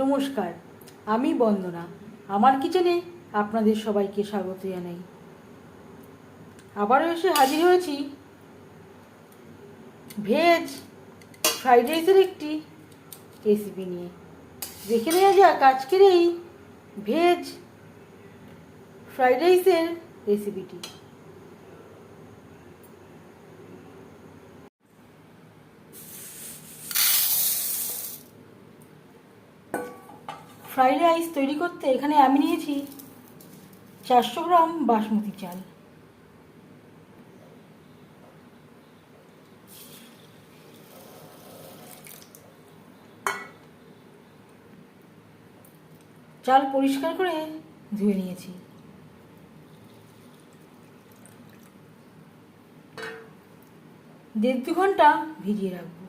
নমস্কার, আমি বন্দনা। আমার কিচেনে আপনাদের সবাইকে স্বাগত জানাই। আবারও এসে হাজির হয়েছি ভেজ ফ্রাইড রাইসের একটি রেসিপি নিয়ে। দেখে নেওয়া যাক আজকের এই ভেজ ফ্রাইড রাইসের রেসিপিটি ফ্রাইড রাইস তৈরি করতে এখানে আমি নিয়েছি চারশো গ্রাম বাসমতি চাল। চাল পরিষ্কার করে ধুয়ে নিয়েছি। দেড় দু ঘণ্টা ভিজিয়ে রাখব।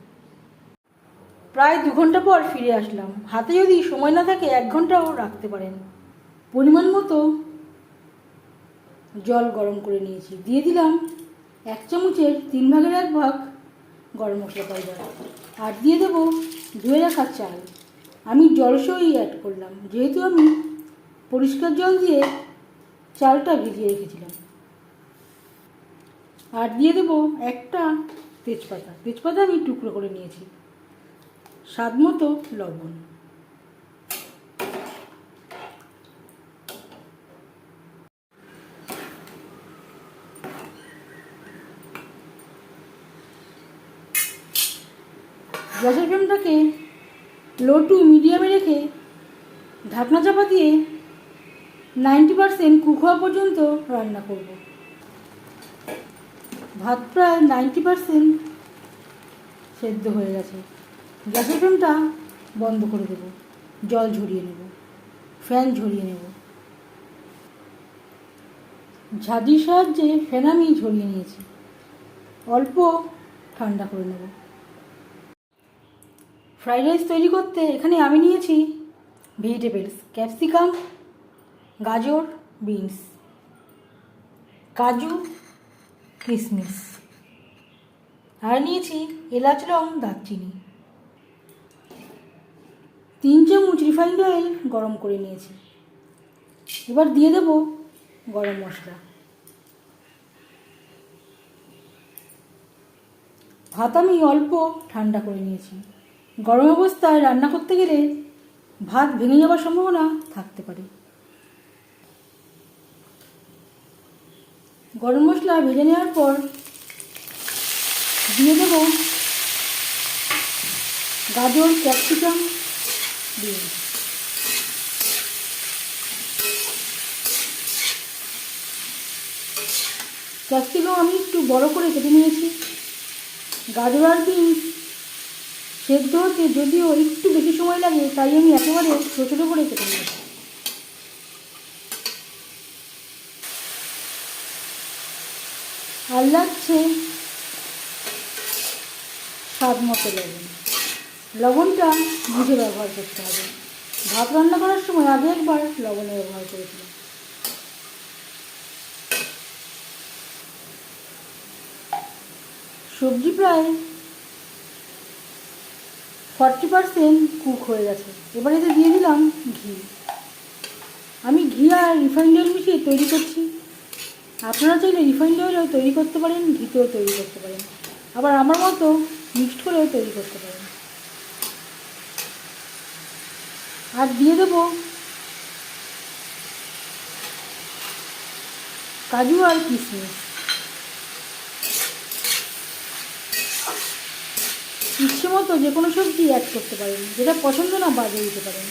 প্রায় দু ঘণ্টা পর ফিরে আসলাম। হাতে যদি সময় না থাকে, এক ঘন্টাও রাখতে পারেন। পরিমাণ মতো জল গরম করে নিয়েছি। দিয়ে দিলাম এক চামচের তিন ভাগের এক ভাগ গরম মশলা পাউডার। আর দিয়ে দেবো ধুয়ে রাখা চাল। আমি জলসই অ্যাড করলাম। যেহেতু আমি পরিষ্কার জল দিয়ে চালটা ভিজিয়ে রেখেছিলাম। আর দিয়ে দেবো একটা তেজপাতা। তেজপাতা আমি টুকরো করে নিয়েছি। স্বাদ মতো লবণ। গ্যাসের ফ্লেমটাকে লো টু মিডিয়ামে রেখে ঢাকনা চাপা দিয়ে নাইনটি পারসেন্ট কুক হওয়া পর্যন্ত রান্না করব। ভাত প্রায় নাইনটি পারসেন্ট সেদ্ধ হয়ে গেছে। গ্যাসের ফ্লেমটা বন্ধ করে দেব, জল ঝরিয়ে নেব, ফ্যান ঝরিয়ে নেব। ঝাঁঝির সাহায্যে ফ্যান আমি ঝরিয়ে নিয়েছি, অল্প ঠান্ডা করে নেব। ফ্রাইড রাইস তৈরি করতে এখানে আমি নিয়েছি ভেজিটেবলস, ক্যাপসিকাম, গাজর, বিনস, কাজু কিশমিশ আর নিয়েছি এলাচ, রং, দারচিনি। তিন চামচ রিফাইন্ড অয়েল গরম করে নিয়েছি। এবার দিয়ে দেব গরম মশলা। ভাত আমি অল্প ঠান্ডা করে নিয়েছি। গরম অবস্থায় রান্না করতে গেলে ভাত ভেঙে যাওয়ার সম্ভাবনা থাকতে পারে। গরম মশলা ভেজে নেওয়ার পর দিয়ে দেব গাজর, ক্যাপসিকাম দিয়ে। ক্যাপসিকাম আমি একটু বড় করে কেটে নিয়েছি। গাজর আর বিনস সেদ্ধ হতে যদিও একটু বেশি সময় লাগে, তাই আমি একেবারে ছোটো ছোটো করে কেটে নিয়েছি। আর লাগছে স্বাদ মতো লবণ লবণটা বুঝে ব্যবহার করতে হবে। ভাত রান্না করার সময় আগে একবার লবণের ব্যবহার করেছিলাম সবজি প্রায় ফর্টি পারসেন্ট কুক হয়ে গেছে। এবার এতে দিয়ে দিলাম ঘি। আমি ঘি আর রিফাইন্ড অয়েল মিশিয়ে তৈরি করছি। আপনারা চাইলে রিফাইন্ড অয়েলও তৈরি করতে পারেন, ঘিতেও তৈরি করতে পারেন। আবার আমার মতো মিক্সড করেও তৈরি করতে পারেন। আর দিয়ে দেবো। কাজু আর কিশমিশ। ইচ্ছে মতো যে কোনো সবজি অ্যাড করতে পারেন, যেটা পছন্দ না বাজে দিতে পারেন।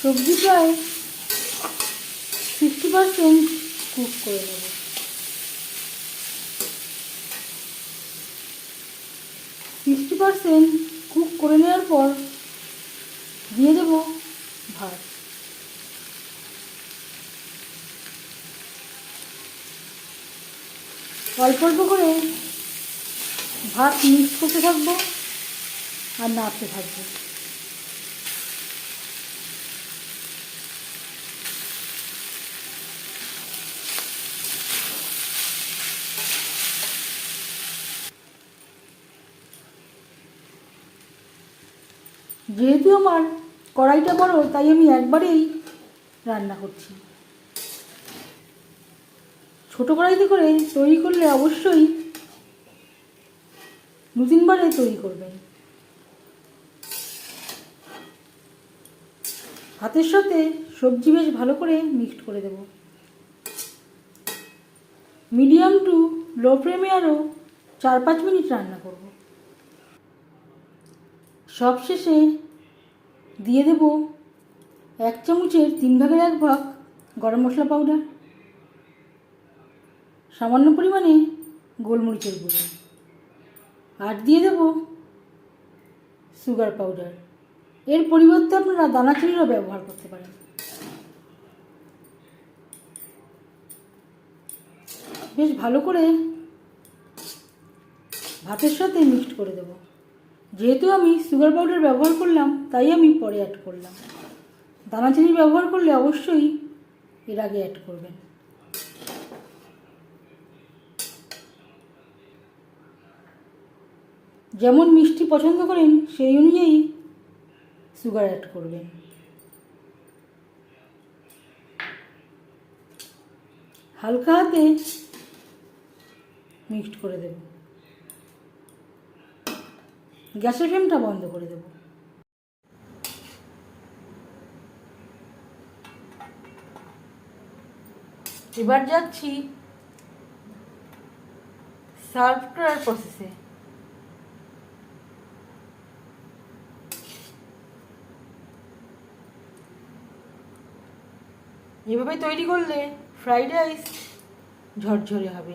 সবজি প্রায় সিক্সটি পারসেন্ট কুক করে নেব সিক্সটি পারসেন্ট কুক করে নেওয়ার পর দিয়ে দেব ভাত। অল্প অল্প করে ভাত মিক্স করতে থাকব আর নাড়তে থাকব। যেহেতু আমার কড়াইটা বড়, তাই আমি একবারেই রান্না করছি। ছোট কড়াইতে করে তৈরি করলে অবশ্যই দু তিনবারে তৈরি করবেন। হাতের সাথে সবজি বেশ ভালো করে মিক্সড করে দেব। মিডিয়াম টু লো ফ্লেমে আরও চার পাঁচ মিনিট রান্না করব। সবশেষে দিয়ে দেব এক চামচের তিন ভাগের এক ভাগ গরম মশলা পাউডার সামান্য পরিমাণে গোলমরিচের গুঁড়ো আর দিয়ে দেব সুগার পাউডার এর পরিবর্তে আপনারা দানা চিনিরও ব্যবহার করতে পারেন। বেশ ভালো করে ভাতের সাথে মিক্সড করে দেব। যেহেতু আমি সুগার পাউডার ব্যবহার করলাম, তাই আমি পরে অ্যাড করলাম। দানা চিনি ব্যবহার করলে অবশ্যই এর আগে অ্যাড করবেন। যেমন মিষ্টি পছন্দ করেন, সেই অনুযায়ী সুগার অ্যাড করবেন। হালকা হাতে মিক্সড করে দেব গ্যাসের ফ্লেমটা বন্ধ করে দেব। এবার যাচ্ছি সার্ভ করার প্রসেসে এভাবে তৈরি করলে ফ্রাইড রাইস ঝরঝরে হবে।